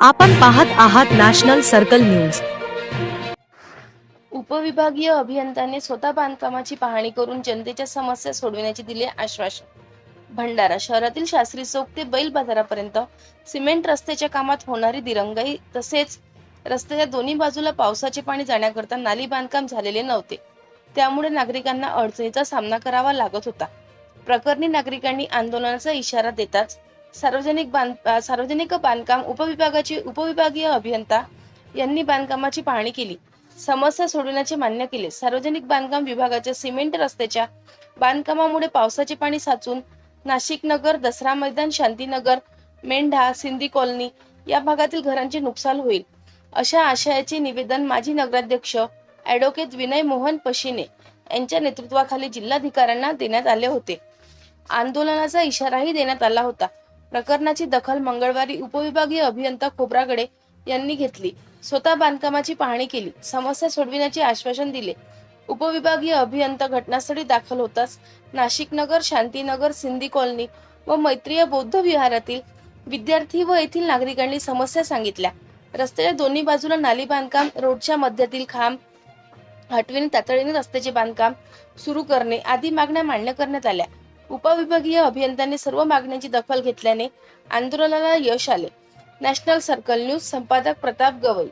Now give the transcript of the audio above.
आपण पाहत आहात नॅशनल सर्कल न्यूज. उपविभागीय अभियंत्याने स्वतः बांधकामाची पाहणी करून जनतेच्या समस्या सोडविण्याचे दिले आश्वासन. भंडारा शहरातील शास्त्री चौक ते बैल बाजारापर्यंत सिमेंट रस्त्याच्या कामात होणारी दिरंगाई तसेच रस्त्याच्या दोन्ही बाजूला पावसाचे पाणी जाण्याकरता नाली बांधकाम झालेले नव्हते. त्यामुळे नागरिकांना अडचणीचा सामना करावा लागत होता. प्रकरणी नागरिकांनी आंदोलनाचा इशारा देताच सार्वजनिक बांध सार्वजनिक बांधकाम उपविभागाचे उपविभागीय अभियंता यांनी बांधकामाची पाहणी केली. समस्या सोडवण्याचे मान्य केले. सार्वजनिक बांधकाम विभागाच्या सिमेंट रस्त्याच्या बांधकामामुळे पावसाचे पाणी साचून नाशिक नगर दसरा मैदान शांतीनगर मेंढा सिंधी कॉलनी या भागातील घरांचे नुकसान होईल अशा आशयाचे निवेदन माजी नगराध्यक्ष ऍडव्होकेट विनय मोहन पशिने यांच्या नेतृत्वाखाली जिल्हाधिकाऱ्यांना देण्यात आले होते. आंदोलनाचा इशाराही देण्यात आला होता. प्रकरणाची दखल मंगळवारी उपविभागीय अभियंता खोब्रागडे यांनी घेतली. स्वतः बांधकामाची पाहणी केली. समस्या सोडविण्याचे आश्वासन दिले. उपविभागीय अभियंता घटनास्थळी दाखल होताच नाशिक नगर शांतीनगर सिंधी कॉलनी व मैत्रीय बौद्ध विहारातील विद्यार्थी व येथील नागरिकांनी समस्या सांगितल्या. रस्त्याच्या दोन्ही बाजूला नाली बांधकाम रोडच्या मध्यातील खांब हटविणे तातडीने रस्त्याचे बांधकाम सुरू करणे आदी मागण्या मान्य करण्यात आल्या. उपविभागीय अभियंत्यांनी सर्व मागण्यांची दखल घेतल्याने आंदोलनाला यश आले. नॅशनल सर्कल न्यूज संपादक प्रताप गवई.